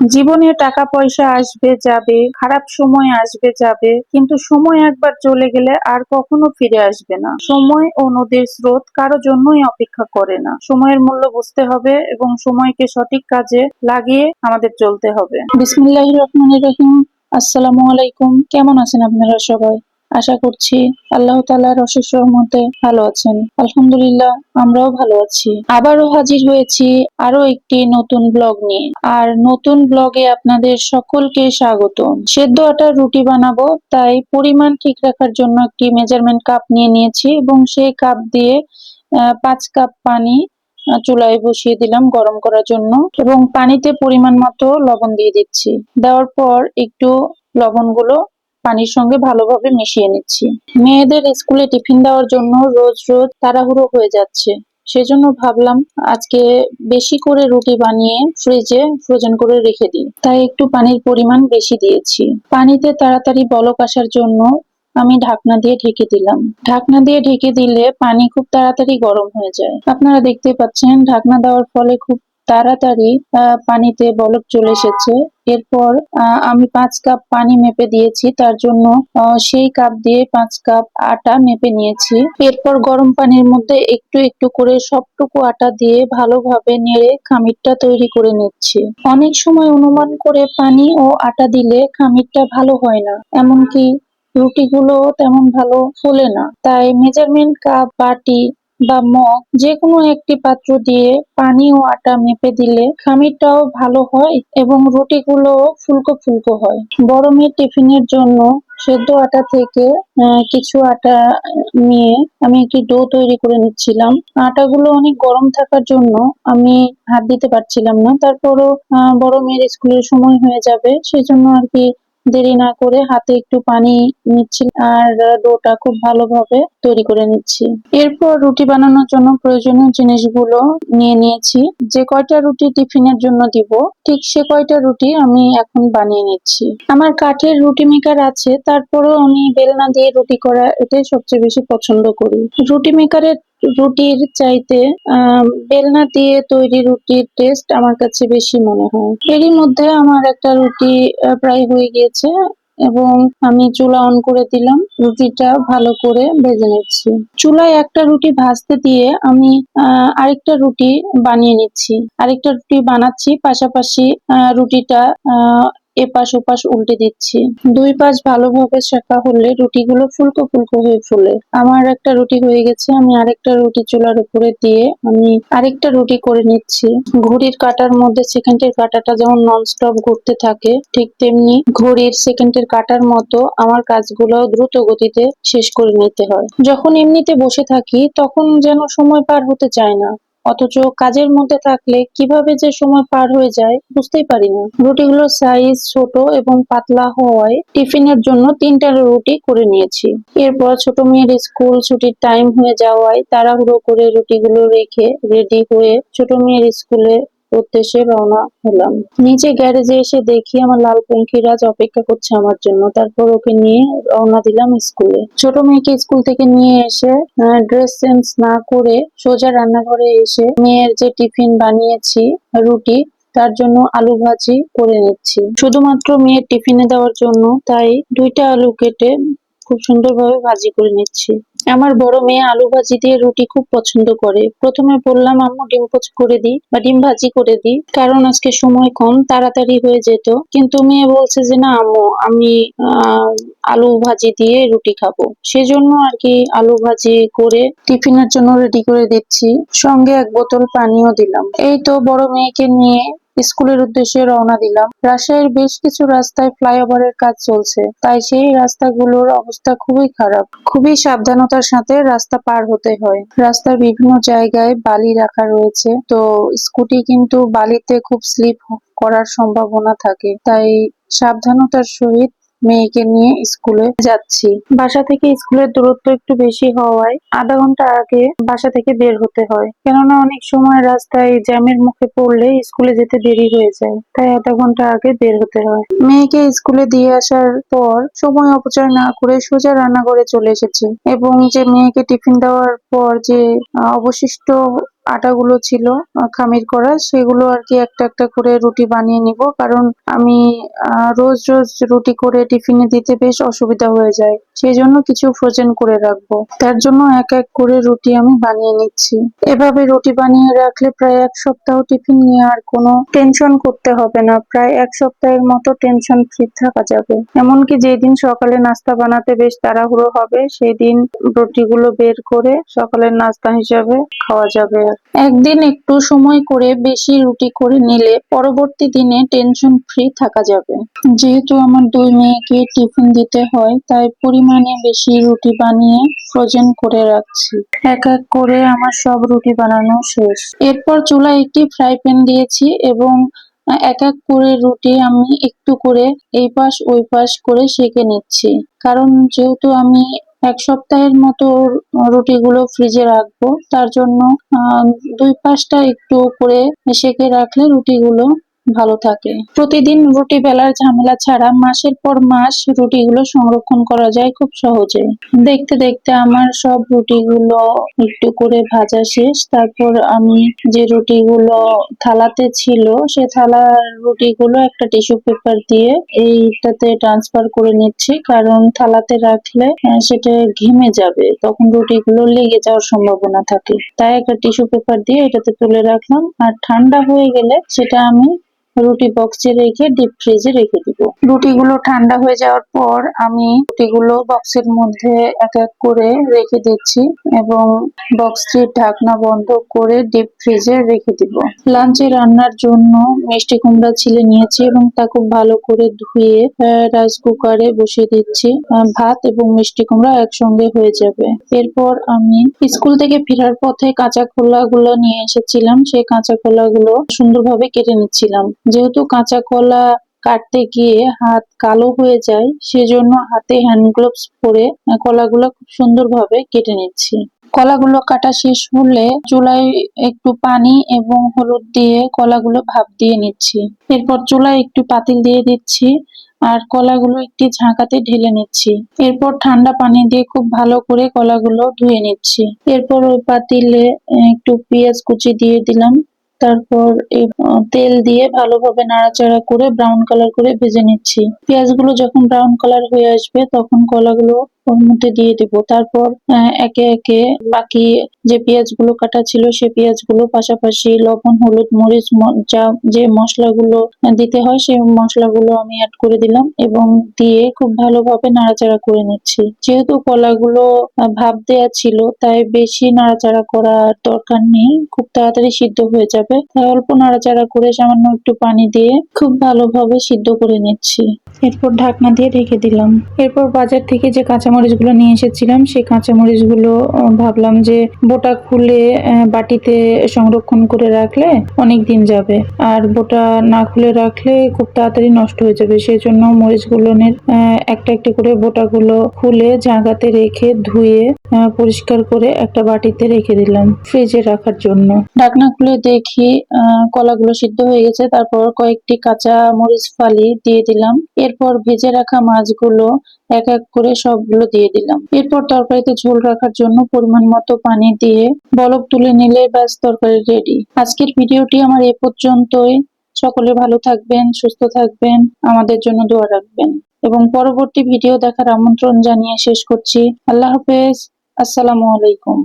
জীবনে টাকা পয়সা আসবে, যাবে, খারাপ সময় আসবে, যাবে, কিন্তু সময় একবার চলে গেলে আর কখনো ফিরে আসবে না। সময় ও নদীর স্রোত কারও জন্যই অপেক্ষা করে না। সময়ের মূল্য বুঝতে হবে এবং সময়কে সঠিক কাজে লাগিয়ে আমাদের চলতে হবে। বিসমুল্লাহ রহমান রহিম। আসসালামু আলাইকুম। কেমন আছেন আপনারা সবাই? আশা করছি আল্লাহ তালার অশেষ রহমতে ভালো আছেন। আলহামদুলিল্লাহ, আমরাও ভালো আছি। আবারও হাজির হয়েছি আরও একটি নতুন ব্লগ নিয়ে। আর নতুন ব্লগে আপনাদের সকলকে স্বাগত। সেদ্ধ আটার রুটি বানাবো, তাই পরিমাণ ঠিক রাখার জন্য একটি মেজারমেন্ট কাপ নিয়ে নিয়েছি এবং সেই কাপ দিয়ে পাঁচ কাপ পানি চুলায় বসিয়ে দিলাম গরম করার জন্য এবং পানিতে পরিমাণ মতো লবণ দিয়ে দিচ্ছি। দেওয়ার পর একটু লবণগুলো পানির সঙ্গে ভালোভাবে মিশিয়ে নিচ্ছি। মেয়েদের স্কুলে টিফিন দেওয়ার জন্য রোজ রোজ তাড়াহুড়ো হয়ে যাচ্ছে। সেজন্য ভাবলাম আজকে বেশি করে রুটি বানিয়ে ফ্রিজে ফ্রোজেন করে রেখে দিই। তাই একটু পানির পরিমাণ বেশি দিয়েছি। পানিতে তাড়াতাড়ি বলক আসার জন্য আমি ঢাকনা দিয়ে ঢেকে দিলাম। ঢাকনা দিয়ে ঢেকে দিলে পানি খুব তাড়াতাড়ি গরম হয়ে যায়। আপনারা দেখতে পাচ্ছেন, ঢাকনা দেওয়ার ফলে খুব তাড়াতাড়ি পানিতে বলক চলে এসেছে। এরপর আমি পাঁচ কাপ পানি মেপে দিয়েছি, তার জন্য সেই কাপ দিয়ে পাঁচ কাপ আটা মেপে নিয়েছি। এরপর গরম পানির মধ্যে একটু একটু করে সবটুকু আটা দিয়ে ভালোভাবে নেড়ে খামিরটা তৈরি করে নিচ্ছি। অনেক সময় অনুমান করে পানি ও আটা দিলে খামিরটা ভালো হয় না, এমনকি রুটিগুলো তেমন ভালো ফোলে না। তাই মেজারমেন্ট কাপ, বাটি বা মগ যে কোনো একটি পাত্র দিয়ে পানি ও আটা মেপে দিলে খামিরটাও ভালো হয় এবং রুটিগুলো ফুলকো ফুলকো হয়। মেয়ের টিফিনের জন্য সেদ্ধ আটা থেকে কিছু আটা নিয়ে আমি একটি ডো তৈরি করে নিচ্ছিলাম। আটাগুলো অনেক গরম থাকার জন্য আমি হাত দিতে পারছিলাম না। তারপরও বড় মেয়ের স্কুলের সময় হয়ে যাবে, সেজন্য আর কি দেরি না করে হাতে একটু পানি নিচ্ছি আর ডোটা খুব ভালোভাবে তৈরি করে নিচ্ছি। এরপর রুটি বানানোর জন্য প্রয়োজনীয় জিনিসগুলো নিয়ে নিয়েছি। যে কয়টা রুটি টিফিনের জন্য দিব, ঠিক সে কয়টা রুটি আমি এখন বানিয়ে নিচ্ছি। আমার কাঠের রুটি মেকার আছে, তারপরেও আমি বেলনা দিয়ে রুটি করা এটাই সবচেয়ে বেশি পছন্দ করি। রুটি মেকারের রুটির চাইতে বেলনা দিয়ে তৈরি রুটির টেস্ট আমার কাছে বেশি মনে হয়। এরই মধ্যে আমার একটা রুটি প্রায় হয়ে গিয়েছে এবং আমি চুলা অন করে দিলাম। রুটিটা ভালো করে ভেজে নিচ্ছি। চুলায় একটা রুটি ভাজতে দিয়ে আমি আরেকটা রুটি বানিয়ে নিচ্ছি। আরেকটা রুটি বানাচ্ছি, পাশাপাশি রুটিটা এপাশ ওপাশ উল্টে দিচ্ছি। দুই পাশ ভালোভাবে শেখা হলে রুটিগুলো ফুলকো ফুলকো হয়ে ফুলে। আমার একটা রুটি হয়ে গেছে, আমি আরেকটা রুটি চুলার উপরে দিয়ে আমি আরেকটা রুটি করে নিচ্ছি। ঘড়ির কাটার মধ্যে সেকেন্ডের কাটাটা যেমন ননস্টপ ঘুরতে থাকে, ঠিক তেমনি ঘড়ির সেকেন্ডের কাটার মতো আমার কাজগুলো দ্রুত গতিতে শেষ করে নিতে হয়। যখন এমনিতে বসে থাকি, তখন যেন সময় পার হতে চায় না। অথচ কাজের মধ্যে থাকলে কীভাবে যে সময় পার হয়ে যায় বুঝতেই পারি না। রুটিগুলোর সাইজ ছোট এবং পাতলা হওয়ায় টিফিনের জন্য তিনটা রুটি করে নিয়েছি। এরপর ছোট মেয়ের স্কুল ছুটির টাইম হয়ে যাওয়ায় তাড়াহুড়ো করে রুটিগুলো রেখে রেডি হয়ে ছোট মেয়ের স্কুলে উদ্দেশ্যে রওনা হলাম। নিচে গ্যারেজে এসে দেখি আমার লাল পঙ্খিরাজ অপেক্ষা করছে আমার জন্য। তারপর ওকে নিয়ে রওনা দিলাম স্কুলে। ছোট মেয়েকে স্কুল থেকে নিয়ে এসে ড্রেস চেঞ্জ না করে সোজা রান্নাঘরে এসে মেয়ের যে টিফিন বানিয়েছি, রুটি, তার জন্য আলু ভাজি করে নিচ্ছি। শুধুমাত্র মেয়ের টিফিনে দেওয়ার জন্য, তাই দুইটা আলু কেটে খুব সুন্দরভাবে ভাজি করে নিচ্ছি। আমার বড় মেয়ে আলু ভাজি দিয়ে রুটি খুব পছন্দ করে। প্রথমে বললাম, আম্মু, ডিম পোচ করে দিই বা ডিম ভাজি করে দিই। কারণ আজকে সময় কম, তাড়াতাড়ি হয়ে যেত। কিন্তু মেয়ে বলছে যে, না, আম্মু, আমি আলু ভাজি দিয়ে রুটি খাব। সেজন্য আর কি আলু ভাজি করে টিফিনের জন্য রেডি করে দিচ্ছি। সঙ্গে এক বোতল পানিও দিলাম। এই তো বড় মেয়েকে নিয়ে স্কুলের উদ্দেশ্যে রওনা দিলাম। রাজশাহীর বেশ কিছু রাস্তায় ফ্লাইওভারের কাজ চলছে, তাই সেই রাস্তাগুলোর অবস্থা খুবই খারাপ। খুবই সাবধানতার সাথে রাস্তা পার হতে হয়। রাস্তার বিভিন্ন জায়গায় বালি রাখা রয়েছে, তো স্কুটি কিন্তু বালিতে খুব স্লিপ করার সম্ভাবনা থাকে, তাই সাবধানতার সহিত মেয়েকে নিয়ে স্কুলে যাচ্ছি। বাসা থেকে স্কুলের দূরত্ব একটু বেশি হওয়ায় আধা ঘণ্টা আগে বাসা থেকে বের হতে হয়। কেননা অনেক সময় রাস্তায় জ্যামের মুখে পড়লে স্কুলে যেতে দেরি হয়ে যায়, তাই আধা ঘণ্টা আগে বের হতে হয়। মেয়েকে স্কুলে দিয়ে আসার পর সময় অপচয় না করে সোজা রান্নাঘরে চলে এসেছি এবং যে মেয়েকে টিফিন দেওয়ার পর যে অবশিষ্ট আটাগুলো ছিল খামির করা, সেগুলো আর কি একটা একটা করে রুটি বানিয়ে নিব, কারণ আমি রোজ রোজ রুটি করে টিফিনে দিতে বেশ অসুবিধা হয়ে যায়। সেই জন্য কিছু ফ্রোজেন করে রাখব। তার জন্য এক এক করে রুটি আমি বানিয়ে নিচ্ছি। এভাবে রুটি বানিয়ে রাখলে প্রায় এক সপ্তাহ টিফিন নিয়ে আর কোনো টেনশন করতে হবে না। প্রায় এক সপ্তাহের মতো টেনশন ফ্রি থাকা যাবে। এমনকি যেদিন সকালে নাস্তা বানাতে বেশ তাড়াহুড়ো হবে সেই দিন রুটিগুলো বের করে সকালের নাস্তা হিসাবে খাওয়া যাবে। একদিন একটু সময় করে বেশি রুটি করে নিলে পরবর্তী দিনে টেনশন ফ্রি থাকা যাবে। যেহেতু আমার দুই মেয়েকে টিফিন দিতে হয়, তাই পরিমাণে বেশি রুটি বানিয়ে ফ্রোজেন করে রাখছি। এক এক করে আমার সব রুটি বানানো শেষ। এরপর চুলায় একটি ফ্রাই প্যান দিয়েছি এবং এক এক করে রুটি আমি একটু করে এই পাশ ওই পাশ করে সেঁকে নিচ্ছি। কারণ যেহেতু আমি এক সপ্তাহের মতো রুটিগুলো ফ্রিজে রাখব। তার জন্য দুই পাশটা একটু করে সেঁকে রাখলে রুটিগুলো ভালো থাকে। প্রতিদিন রুটি বেলার ঝামেলা ছাড়া মাসের পর মাস রুটিগুলো সংরক্ষণ করা যায় খুব সহজে। দেখতে দেখতে আমার সব রুটিগুলো একটু করে ভাজা শেষ। তারপর আমি যে রুটিগুলো থালাতে ছিল, সে থালার রুটিগুলো একটা টিস্যু পেপার দিয়ে এইটাতে ট্রান্সফার করে নিচ্ছি। কারণ থালাতে রাখলে সেটা ঘেমে যাবে। তখন রুটিগুলো লেগে যাওয়ার সম্ভাবনা থাকে। তাই একটা টিস্যু পেপার দিয়ে এটাতে তুলে রাখলাম। আর ঠান্ডা হয়ে গেলে সেটা আমি রুটি বক্সে রেখে ডিপ ফ্রিজে রেখে দিব। রুটিগুলো ঠান্ডা হয়ে যাওয়ার পর আমি রুটি রুটিগুলো বক্সের মধ্যে এক এক করে রেখে দিচ্ছি এবং বক্সটির ঢাকনা বন্ধ করে ডিপ ফ্রিজে রেখে দিব। লাঞ্চে রান্নার জন্য মিষ্টি কুমড়া ছিলে নিয়েছি এবং তা খুব ভালো করে ধুয়ে রাইস কুকারে বসিয়ে দিচ্ছি। ভাত এবং মিষ্টি কুমড়া একসঙ্গে হয়ে যাবে। এরপর আমি স্কুল থেকে ফেরার পথে কাঁচা কলা গুলো নিয়ে এসেছিলাম। সেই কাঁচা কলা গুলো সুন্দরভাবে কেটে নিচ্ছিলাম। যেহেতু কাঁচা কলা কাটতে গিয়ে হাত কালো হয়ে যায়, সেজন্য হাতে হ্যান্ড গ্লোভস পরে কলাগুলো খুব সুন্দরভাবে কেটে নিচ্ছি। কলাগুলো কাটা শেষ হলে চুলায় একটু পানি এবং হলুদ দিয়ে কলাগুলো ভাপ দিয়ে নিচ্ছি। এরপর চুলায় একটু পাতিল দিয়ে দিচ্ছি আর কলাগুলো একটি ঝাঁকাতে ঢেলে নিচ্ছি। এরপর ঠান্ডা পানি দিয়ে খুব ভালো করে কলাগুলো ধুয়ে নিচ্ছি। এরপর ওই পাতিলে একটু পেঁয়াজ কুচি দিয়ে দিলাম। তারপর এই তেল দিয়ে ভালোভাবে নাড়াচাড়া করে ব্রাউন কালার করে ভেজে নিচ্ছি। পেঁয়াজগুলো যখন ব্রাউন কালার হয়ে আসবে, তখন কলাগুলো ওর মধ্যে দিয়ে দিব। তারপর একে একে বাকি যে পেঁয়াজগুলো কাটা ছিল, সে পেঁয়াজগুলো পাশাপাশি লবণ, হলুদ, মরিচ যা, যে মশলাগুলো দিতে হয়, সেই মশলাগুলো আমি অ্যাড করে দিলাম এবং দিয়ে খুব ভালোভাবে নাড়াচাড়া করে নিচ্ছি। যেহেতু কলাগুলো ভাপ দেওয়া ছিল, তাই বেশি নাড়াচাড়া করার দরকার নেই। খুব তাড়াতাড়ি সিদ্ধ হয়ে যাবে। তাই অল্প নাড়াচাড়া করে সামান্য একটু পানি দিয়ে খুব ভালোভাবে সিদ্ধ করে নিচ্ছি। এরপর ঢাকনা দিয়ে ঢেকে দিলাম। এরপর বাজার থেকে যে কাঁচামরিচগুলো নিয়ে এসেছিলাম, সেই কাঁচামরিচগুলো ভাবলাম যে বোটা খুলে বাটিতে সংরক্ষণ করে রাখলে অনেক দিন যাবে। আর বোটা না খুলে রাখলে খুব তাড়াতাড়ি নষ্ট হয়ে যাবে। সেই জন্য মরিচগুলো একটা একটা করে বোটাগুলো খুলে জাগাতে রেখে ধুয়ে পরিষ্কার করে একটা বাটিতে রেখে দিলাম ফ্রিজে রাখার জন্য। ঢাকনা খুলে দেখি কলাগুলো সিদ্ধ হয়ে গেছে। তারপর কয়েকটি কাঁচা মরিচ ফালি দিয়ে দিলাম। এরপর ভেজে রাখা মাছগুলো এক এক করে সবগুলো দিয়ে দিলাম। এরপর তরকারিতে ঝোল রাখার জন্য পরিমাণ মতো পানি দিয়ে বলক তুলে নিলে ব্যাস তরকারি রেডি আজকের ভিডিওটি আমার এ পর্যন্তই। সকলে ভালো থাকবেন, সুস্থ থাকবেন, আমাদের জন্য দোয়া রাখবেন। এবং পরবর্তী ভিডিও দেখার আমন্ত্রণ জানিয়ে শেষ করছি। আল্লাহ হাফেজ। আসসালামু আলাইকুম।